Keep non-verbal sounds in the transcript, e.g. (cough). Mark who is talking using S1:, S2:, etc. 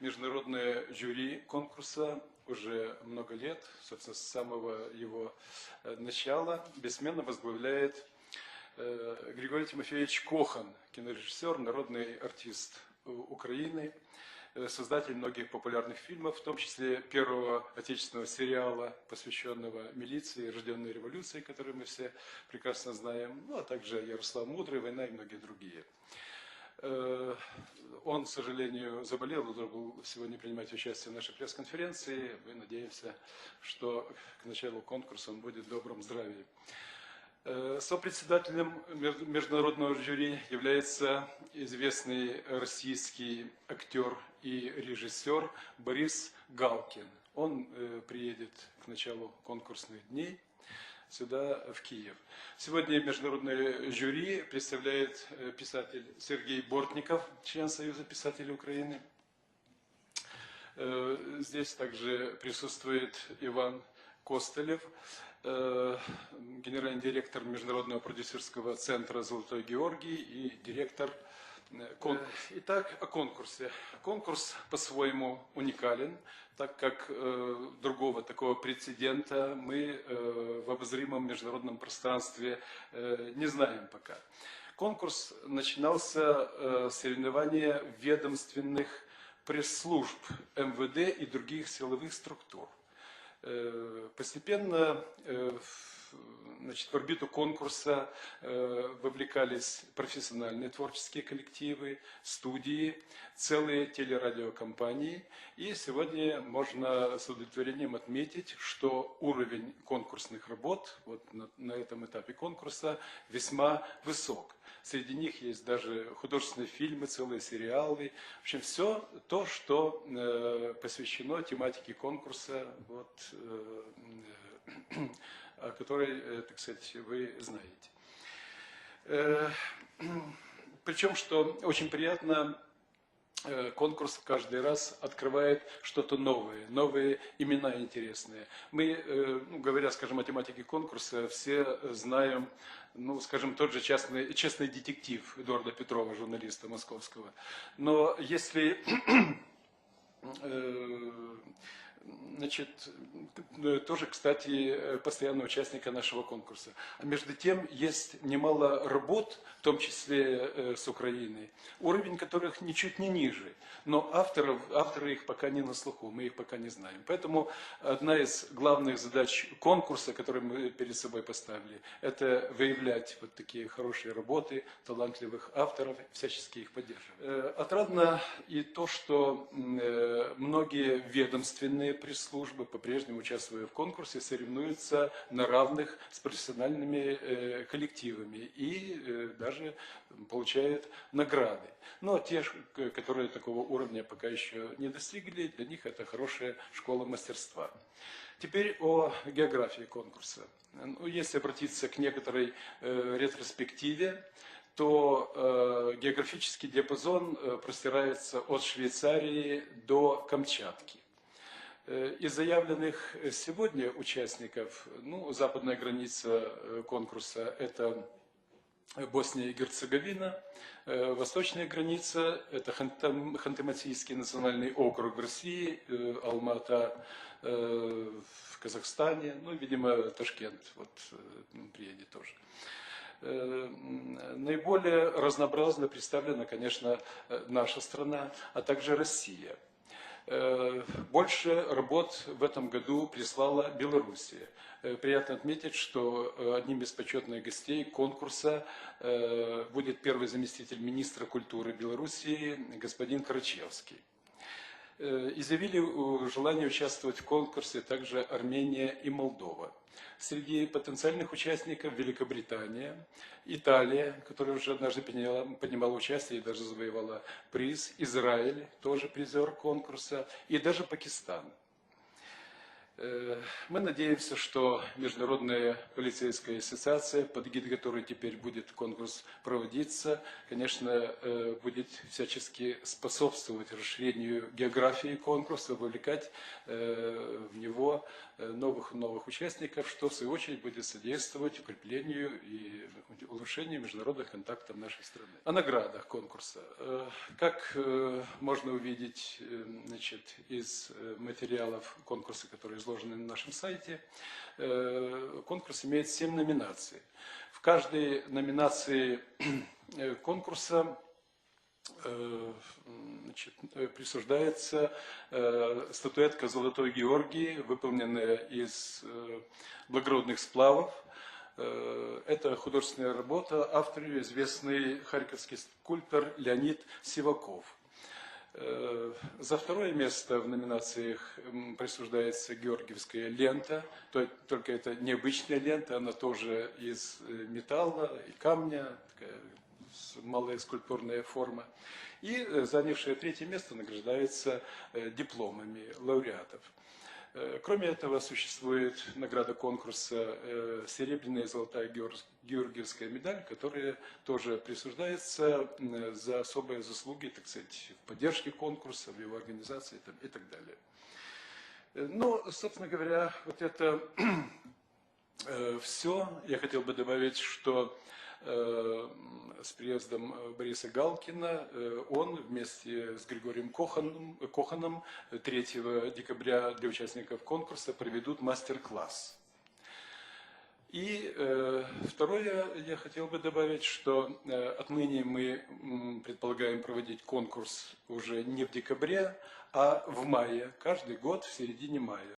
S1: международное жюри конкурса уже много лет, собственно, с самого его э, начала, бессменно возглавляет э, Григорий Тимофеевич Кохан, кинорежиссер, народный артист Украины, э, создатель многих популярных фильмов, в том числе первого отечественного сериала, посвященного милиции, рожденной революцией, которую мы все прекрасно знаем, ну, а также Ярослав Мудрый, «Война» и многие другие. Э, Он, к сожалению, заболел, должен был сегодня принимать участие в нашей пресс-конференции. Мы надеемся, что к началу конкурса он будет в добром здравии. Э, Сопредседателем меж- международного жюри является известный российский актер и режиссер Борис Галкин. Он э, приедет к началу конкурсных дней сюда, в Киев. Сегодня международное жюри представляет э, писатель Сергей Бортников, член Союза писателей Украины. Э, Здесь также присутствует Иван Костылев, э, генеральный директор Международного продюсерского центра «Золотой Георгий» и директор конкурса. Итак, о конкурсе. Конкурс по-своему уникален, так как э, другого такого прецедента мы э, в обозримом международном пространстве э, не знаем пока. Конкурс начинался э, с соревнования ведомственных пресс-служб МВД и других силовых структур. Э, Постепенно э, значит, в орбиту конкурса э, вовлекались профессиональные творческие коллективы, студии, целые телерадиокомпании. И сегодня можно с удовлетворением отметить, что уровень конкурсных работ вот на, на этом этапе конкурса весьма высок. Среди них есть даже художественные фильмы, целые сериалы. В общем, все то, что э, посвящено тематике конкурса, вот, э, о которой, э, так сказать, вы знаете. Э, Причем, что очень приятно, э, конкурс каждый раз открывает что-то новое, новые имена интересные. Мы, э, ну, говоря, скажем, о тематике конкурса, все знаем, ну, скажем, тот же частный, честный детектив Эдуарда Петрова, журналиста московского. Но если (clears throat) э, Значит, э, тоже, кстати, э, постоянного участника нашего конкурса. А между тем есть немало работ, в том числе э, с Украиной, уровень которых ничуть не ниже. Но авторов, авторы их пока не на слуху, мы их пока не знаем. Поэтому одна из главных задач конкурса, которую мы перед собой поставили, это выявлять вот такие хорошие работы талантливых авторов, всячески их поддерживать. Отрадно и то, что многие ведомственные пресс-службы, по-прежнему участвуя в конкурсе, соревнуются на равных с профессиональными э, коллективами и э, даже получают награды. Но те, которые такого уровня пока еще не достигли, для них это хорошая школа мастерства. Теперь о географии конкурса. Ну, если обратиться к некоторой э, ретроспективе, то э, географический диапазон э, простирается от Швейцарии до Камчатки. Э, Из заявленных сегодня участников, ну, западная граница э, конкурса – это Босния и Герцеговина, Э, восточная граница – это Ханты-Мансийский национальный округ в России, э, Алмата э, в Казахстане, ну, видимо, Ташкент вот, э, приедет тоже. Э, Наиболее разнообразно представлена, конечно, э, наша страна, а также Россия. Э, Больше работ в этом году прислала Белоруссия. Э, Приятно отметить, что э, одним из почетных гостей конкурса будет первый заместитель министра культуры Белоруссии господин Карачевский. Э, Изъявили э, желание участвовать в конкурсе также Армения и Молдова. Среди потенциальных участников Великобритания, Италия, которая уже однажды приняла, принимала участие и даже завоевала приз, Израиль, тоже призер конкурса, и даже Пакистан. Э, Мы надеемся, что Международная полицейская ассоциация, под гид которой теперь будет конкурс проводиться, конечно, э, будет всячески способствовать расширению географии конкурса, вовлекать э, в него новых и новых участников, что в свою очередь будет содействовать укреплению и улучшению международных контактов нашей страны. О наградах конкурса. Э, Как э, можно увидеть э, значит, из э, материалов конкурса, которые изложены на нашем сайте, э, конкурс имеет 7 номинаций. В каждой номинации э, конкурса э, значит, э, присуждается э, статуэтка Золотой Георгии, выполненная из э, благородных сплавов. Э, Это художественная работа, автор известный харьковский скульптор Леонид Сиваков. Э, За второе место в номинациях присуждается Георгиевская лента, то- только это необычная лента, она тоже из э, металла и камня, такая малая скульптурная форма. И э, занявшая третье место награждается э, дипломами лауреатов. Э, Кроме этого, существует награда конкурса «Серебряная и золотая георг- георгиевская медаль», которая тоже присуждается за особые заслуги, так сказать, в поддержке конкурса, в его организации и так далее. Ну, собственно говоря, вот это (clears throat) все. Я хотел бы добавить, что с приездом э, Бориса Галкина э, он вместе с Григорием Коханом, Коханом 3 декабря для участников конкурса проведут мастер-класс. И э, второе, я хотел бы добавить, что э, отныне мы предполагаем проводить конкурс уже не в декабре, а в мае, каждый год в середине мая.